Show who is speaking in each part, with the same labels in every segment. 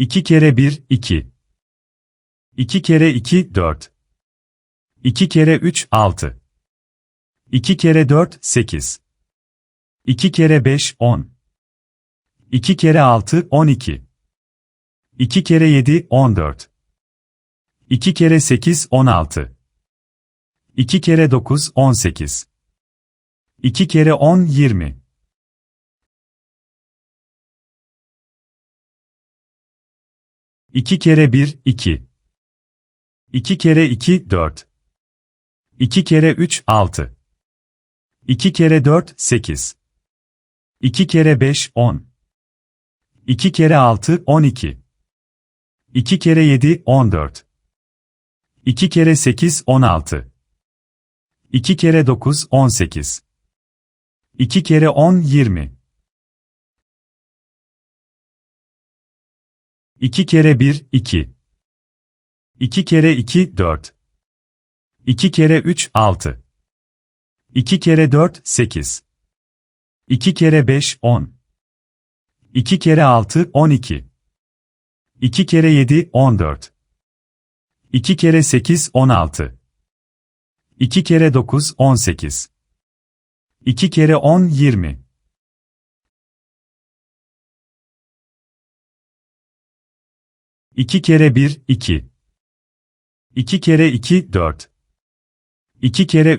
Speaker 1: 2 kere 1, 2. 2 kere 2, 4. 2 kere 3, 6. 2 kere 4, 8. 2 kere 5, 10. 2 kere 6, 12. 2 kere 7, 14. 2 kere 8, 16. 2 kere 9, 18. 2 kere 10, 20. 2 kere 1, 2. 2 kere 2, 4. 2 kere 3, 6. 2 kere 4, 8. 2 kere 5, 10. 2 kere 6, 12. 2 kere 7, 14. 2 kere 8, 16. 2 kere 9, 18. 2 kere 10, 20. 2 kere 1, 2. 2 kere 2, 4. 2 kere 3, 6. 2 kere 4, 8. 2 kere 5, 10. 2 kere 6, 12. 2 kere 7, 14. 2 kere 8, 16. 2 kere 9, 18. 2 kere 10, 20. 2 kere 1, 2. 2 kere 2, 4. 2 kere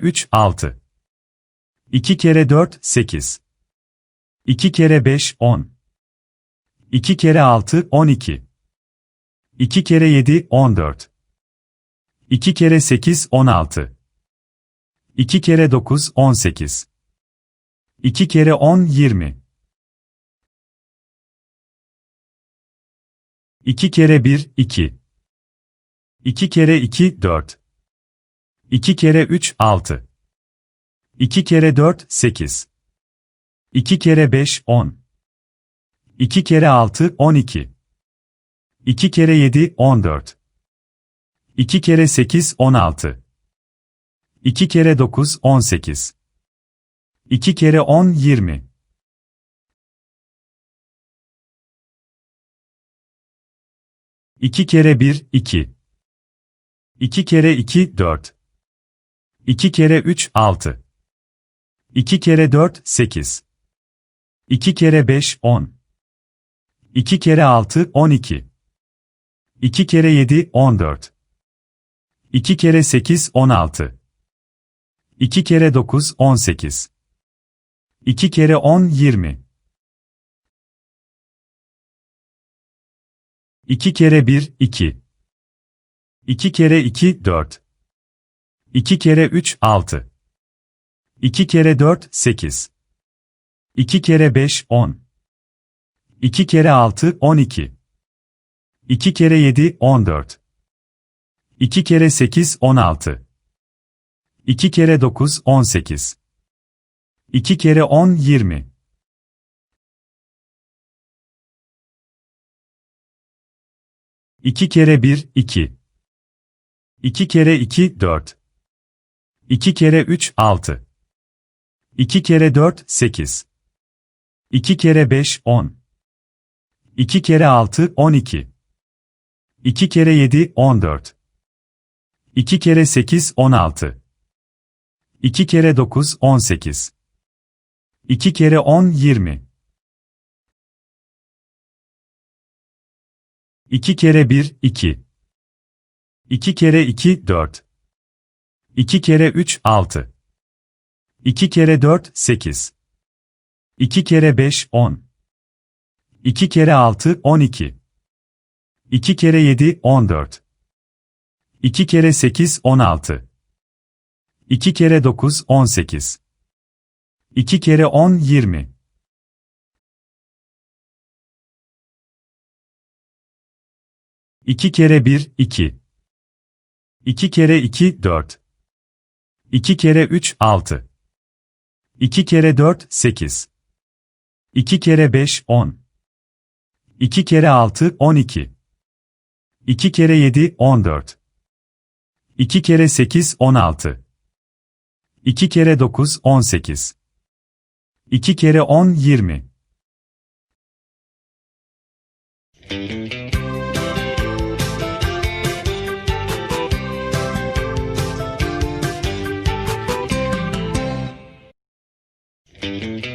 Speaker 1: 3, 6. 2 kere 4, 8. 2 kere 5, 10. 2 kere 6, 12. 2 kere 7, 14. 2 kere 8, 16. 2 kere 9, 18. 2 kere 10, 20. 2 kere 1, 2. 2 kere 2, 4. 2 kere 3, 6. 2 kere 4, 8. 2 kere 5, 10. 2 kere 6, 12. 2 kere 7, 14. 2 kere 8, 16. 2 kere 9, 18. 2 kere 10, 20. 2 kere 1, 2. 2 kere 2, 4. 2 kere 3, 6. 2 kere 4, 8. 2 kere 5, 10. 2 kere 6, 12. 2 kere 7, 14. 2 kere 8, 16. 2 kere 9, 18. 2 kere 10, 20. 2 kere 1, 2. 2 kere 2, 4. 2 kere 3, 6. 2 kere 4, 8. 2 kere 5, 10. 2 kere 6, 12. 2 kere 7, 14. 2 kere 8, 16. 2 kere 9, 18. 2 kere 10, 20. 2 kere 1, 2. 2 kere 2, 4. 2 kere 3, 6. 2 kere 4, 8. 2 kere 5, 10. 2 kere 6, 12. 2 kere 7, 14. 2 kere 8, 16. 2 kere 9, 18. 2 kere 10, 20. 2 kere 1, 2. 2 kere 2, 4. 2 kere 3, 6. 2 kere 4, 8. 2 kere 5, 10. 2 kere 6, 12. 2 kere 7, 14. 2 kere 8, 16. 2 kere 9, 18. 2 kere 10, 20. 2 kere 1, 2. 2 kere 2, 4. 2 kere 3, 6. 2 kere 4, 8. 2 kere 5, 10. 2 kere 6, 12. 2 kere 7, 14. 2 kere 8, 16. 2 kere 9, 18. 2 kere 10, 20. Thank you.